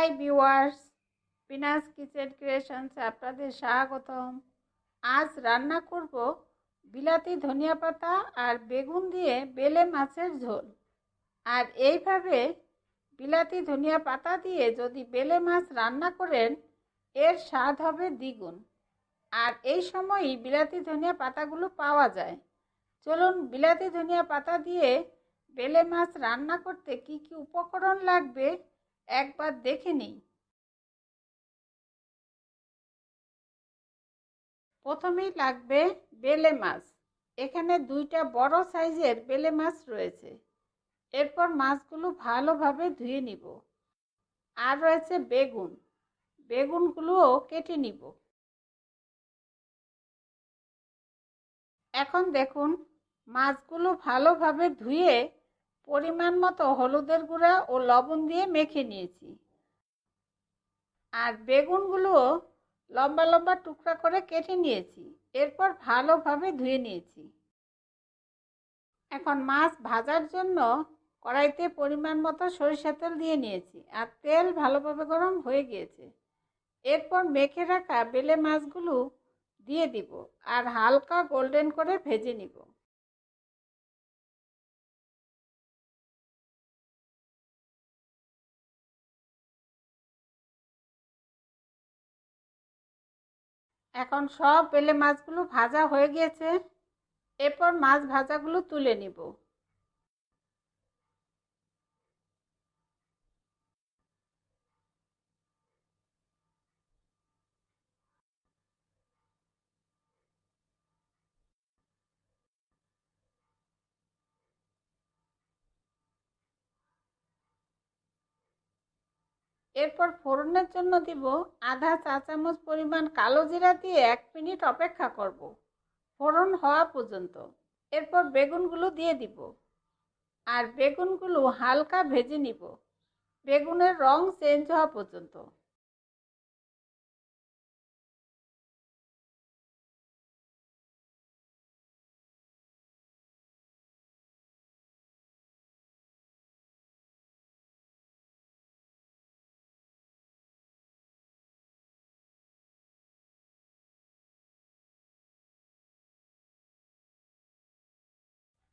High viewers পিনাস kitchen ক্রিয়েশনসে আপনাদের স্বাগতম। আজ রান্না করব বিলাতি ধনিয়া পাতা আর বেগুন দিয়ে বেলে মাছের ঝোল। আর এইভাবে বিলাতি ধনিয়া পাতা দিয়ে যদি বেলে মাছ রান্না করেন, এর স্বাদ হবে দ্বিগুণ। আর এই সময়ই বিলাতি ধনিয়া পাতাগুলো পাওয়া যায়। চলুন বিলাতি ধনিয়া পাতা দিয়ে বেলে মাছ রান্না করতে কি কি উপকরণ লাগবে একবার দেখে নিই। প্রথমেই লাগবে বেলে মাছ। এখানে দুইটা বড় সাইজের বেলে মাছ রয়েছে। এরপর মাছগুলো ভালোভাবে ধুয়ে নিব। আর রয়েছে বেগুন। বেগুনগুলোও কেটে নিব। এখন দেখুন, মাছগুলো ভালোভাবে ধুয়ে পরিমাণ মতো হলুদের গুঁড়া ও লবণ দিয়ে মেখে নিয়েছি। আর বেগুনগুলোও লম্বা লম্বা টুকরা করে কেটে নিয়েছি। এরপর ভালোভাবে ধুয়ে নিয়েছি। এখন মাছ ভাজার জন্য কড়াইতে পরিমাণ মতো সরিষা তেল দিয়ে নিয়েছি আর তেল ভালোভাবে গরম হয়ে গিয়েছে। এরপর মেখে রাখা বেলে মাছগুলো দিয়ে দিব আর হালকা গোল্ডেন করে ভেজে নিব। এখন সব বেলে মাছগুলো ভাজা হয়ে গিয়েছে। এরপর মাছ ভাজাগুলো তুলে নিব। এরপর ফোড়নের জন্য দিব আধা চা চামচ পরিমাণ কালো জিরা দিয়ে এক মিনিট অপেক্ষা করব, ফোড়ন হওয়া পর্যন্ত। এরপর বেগুনগুলো দিয়ে দিব। আর বেগুনগুলো হালকা ভেজে নিব। বেগুনের রং চেঞ্জ হওয়া পর্যন্ত।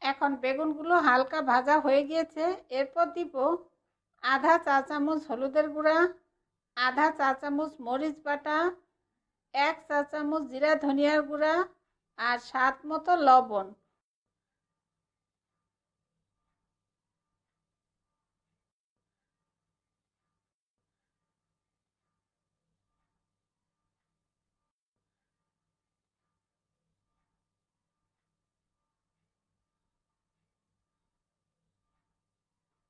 এখন বেগুনগুলো হালকা ভাজা হয়ে গিয়েছে। এরপর দিব আধা চা চামচ হলুদের গুঁড়া, আধা চা চামচ মরিচ বাটা, এক চা চামচ জিরা ধনিয়ার গুঁড়া আর স্বাদ মতো লবণ।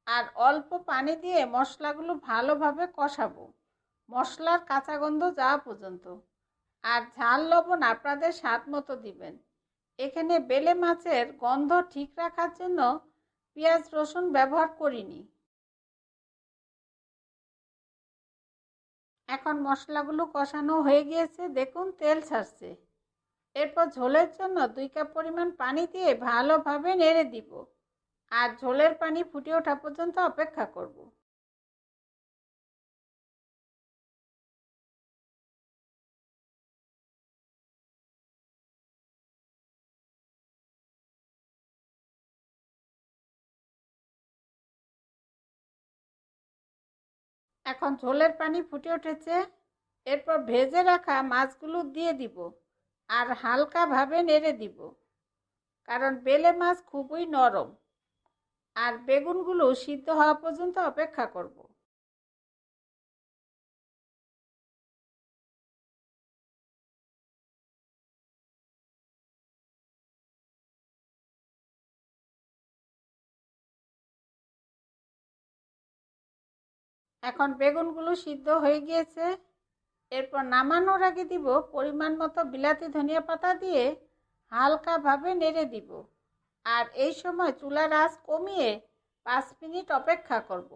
আর অল্প পানি দিয়ে মশলাগুলো ভালোভাবে কষাবো। মশলার কাঁচা গন্ধ যাওয়া পর্যন্ত। আর ঝাল লবণ আপনাদের স্বাদ মতো দিবেন। এখানে বেলে মাছের গন্ধ ঠিক রাখার জন্য পেঁয়াজ রসুন ব্যবহার করিনি। এখন মশলাগুলো কষানো হয়ে গিয়েছে, দেখুন তেল ছাড়ছে। এরপর ঝোলের জন্য দুই কাপ পরিমাণ পানি দিয়ে ভালোভাবে নেড়ে দিব। আর ঝোলের পানি ফুটে ওঠা পর্যন্ত অপেক্ষা করব। এখন ঝোলের পানি ফুটে উঠেছে, এরপর ভেজে রাখা মাছগুলো দিয়ে দিব আর হালকাভাবে নেড়ে দিব, কারণ বেলে মাছ খুবই নরম। আর বেগুনগুলো সিদ্ধ হওয়া পর্যন্ত অপেক্ষা করব। এখন বেগুনগুলো সিদ্ধ হয়ে গিয়েছে। এরপর নামানোর আগে দিব পরিমাণ মতো বিলাতি ধনিয়া পাতা দিয়ে হালকাভাবে নেড়ে দিব। আর এই সময় চুলার আঁচ কমিয়ে পাঁচ মিনিট অপেক্ষা করব।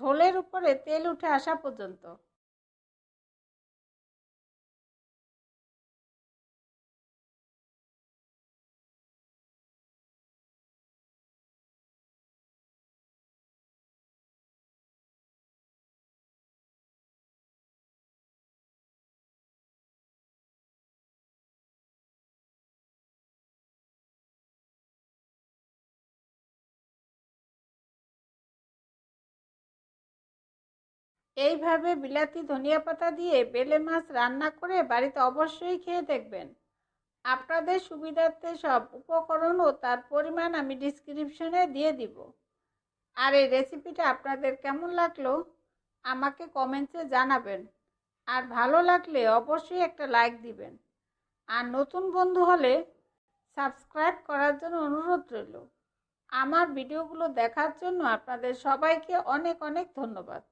ঝোলের উপরে তেল উঠে আসা পর্যন্ত। এইভাবে বিলাতি ধনিয়া পাতা দিয়ে বেলে মাছ রান্না করে বাড়িতে অবশ্যই খেয়ে দেখবেন। আপনাদের সুবিধার্থে সব উপকরণ ও তার পরিমাণ আমি ডিসক্রিপশনে দিয়ে দিব। আর এই রেসিপিটা আপনাদের কেমন লাগল? আমাকে কমেন্টসে জানাবেন। আর ভালো লাগলে অবশ্যই একটা লাইক দিবেন। আর নতুন বন্ধু হলে সাবস্ক্রাইব করার জন্য অনুরোধ রইল। আমার ভিডিওগুলো দেখার জন্য আপনাদের সবাইকে অনেক অনেক ধন্যবাদ।